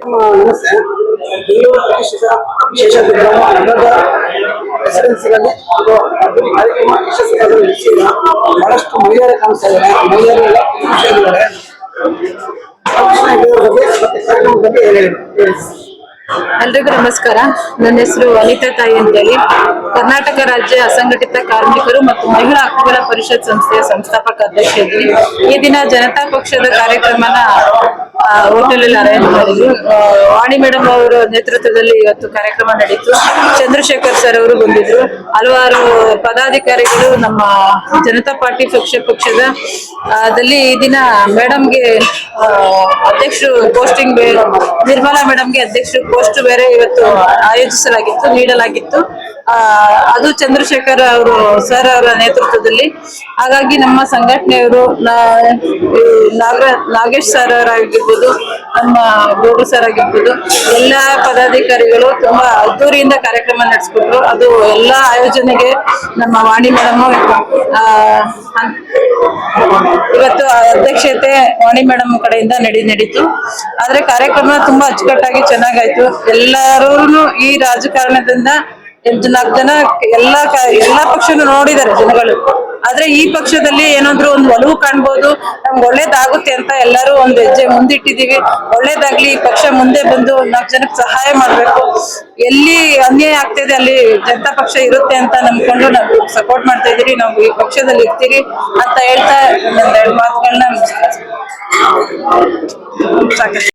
ನಮಸ್ತೆ ಬೆಂಗಳೂರು ವಿಶೇಷ ವಿಶೇಷಾಧಿಕಾರವು ನಗರದ ರೆಸಿಡೆನ್ಸಿಗಳಲ್ಲಿ ಒಂದು ಕಾರ್ಯಕ್ರಮ ಯಶಸ್ವಿಯಾಗಲು ನಿಶ್ಚಯ ಬಹಳಷ್ಟು ಮಹಿಳೆಯರೇ ಕಾಣಿಸ್ತಾ ಇದ್ದಾರೆ ಮಹಿಳೆಯರೆಲ್ಲ ಖುಷಿಯಾಗಿದ್ದಾರೆ ಬಗ್ಗೆ ಮತ್ತೆ ಕಾರ್ಯಕ್ರಮದ ಬಗ್ಗೆ ಹೇಳಿ. ಎಲ್ರಿಗೂ ನಮಸ್ಕಾರ. ನನ್ನ ಹೆಸರು ಅನಿತಾ ತಾಯಿ ಅಂತೇಳಿ. ಕರ್ನಾಟಕ ರಾಜ್ಯ ಅಸಂಘಟಿತ ಕಾರ್ಮಿಕರು ಮತ್ತು ಮಹಿಳಾ ಹಕ್ಕುಗಳ ಪರಿಷತ್ ಸಂಸ್ಥೆಯ ಸಂಸ್ಥಾಪಕ ಅಧ್ಯಕ್ಷ ಇದ್ದೀನಿ. ಈ ದಿನ ಜನತಾ ಪಕ್ಷದ ಕಾರ್ಯಕ್ರಮನ ಹೋಟೆಲ್ ಅಲ್ಲಿ ಅರೇಂಜ್ ಮಾಡಿದ್ರು. ವಾಣಿ ಮೇಡಮ್ ಅವರ ನೇತೃತ್ವದಲ್ಲಿ ಇವತ್ತು ಕಾರ್ಯಕ್ರಮ ನಡೀತು. ಚಂದ್ರಶೇಖರ್ ಸರ್ ಅವರು ಬಂದಿದ್ರು. ಹಲವಾರು ಪದಾಧಿಕಾರಿಗಳು ನಮ್ಮ ಜನತಾ ಪಾರ್ಟಿ ಪಕ್ಷ, ಪಕ್ಷದ ದಲ್ಲಿ ಈ ದಿನ ಮೇಡಮ್ಗೆ ಅಧ್ಯಕ್ಷರು ಪೋಸ್ಟಿಂಗ್ ನಿರ್ಮಲಾ ಮೇಡಮ್ಗೆ ಅಧ್ಯಕ್ಷರು ಪೋಸ್ಟ್ ಬೇರೆ ಇವತ್ತು ಆಯೋಜಿಸಲಾಗಿತ್ತು, ನೀಡಲಾಗಿತ್ತು. ಅದು ಚಂದ್ರಶೇಖರ್ ಅವರು ಸರ್ ಅವರ ನೇತೃತ್ವದಲ್ಲಿ. ಹಾಗಾಗಿ ನಮ್ಮ ಸಂಘಟನೆಯವರು ನಾಗ, ನಾಗೇಶ್ ಸರ್ ಅವರಾಗಿರ್ಬೋದು ನಮ್ಮ ಗೋಗು ಸರ್ ಆಗಿರ್ಬೋದು, ಎಲ್ಲಾ ಪದಾಧಿಕಾರಿಗಳು ತುಂಬಾ ಅದ್ದೂರಿಯಿಂದ ಕಾರ್ಯಕ್ರಮ ನಡೆಸ್ಕೊಟ್ರು. ಅದು ಎಲ್ಲಾ ಆಯೋಜನೆಗೆ ನಮ್ಮ ವಾಣಿ ಮೇಡಮ್ ಇವತ್ತು ಅಧ್ಯಕ್ಷತೆ ವಾಣಿ ಮೇಡಮ್ ಕಡೆಯಿಂದ ನಡಿ, ನಡೀತು. ಆದ್ರೆ ಕಾರ್ಯಕ್ರಮ ತುಂಬಾ ಅಚ್ಚುಕಟ್ಟಾಗಿ ಚೆನ್ನಾಗಾಯ್ತು. ಎಲ್ಲರೂ ಈ ರಾಜಕಾರಣದಿಂದ ಎಂಟು ನಾಲ್ಕು ಜನ ಎಲ್ಲಾ ಎಲ್ಲಾ ಪಕ್ಷನು ನೋಡಿದ್ದಾರೆ ಜನಗಳು. ಆದ್ರೆ ಈ ಪಕ್ಷದಲ್ಲಿ ಏನಾದ್ರು ಒಂದು ಒಲವು ಕಾಣ್ಬೋದು, ನಮ್ಗೆ ಒಳ್ಳೇದಾಗುತ್ತೆ ಅಂತ ಎಲ್ಲರೂ ಒಂದು ಹೆಜ್ಜೆ ಮುಂದಿಟ್ಟಿದೀವಿ ಒಳ್ಳೇದಾಗ್ಲಿ, ಈ ಪಕ್ಷ ಮುಂದೆ ಬಂದು ನಾಲ್ಕು ಜನಕ್ಕೆ ಸಹಾಯ ಮಾಡ್ಬೇಕು. ಎಲ್ಲಿ ಅನ್ಯಾಯ ಆಗ್ತಿದೆ ಅಲ್ಲಿ ಜನತಾ ಪಕ್ಷ ಇರುತ್ತೆ ಅಂತ ನಂಬ್ಕೊಂಡು ನಾವು ಸಪೋರ್ಟ್ ಮಾಡ್ತಾ ಇದೀವಿ ನಾವು ಈ ಪಕ್ಷದಲ್ಲಿ ಇರ್ತೀರಿ ಅಂತ ಹೇಳ್ತಾ ನನ್ನ ಎರಡು ಮಾತುಗಳನ್ನ ಸಾಕಷ್ಟು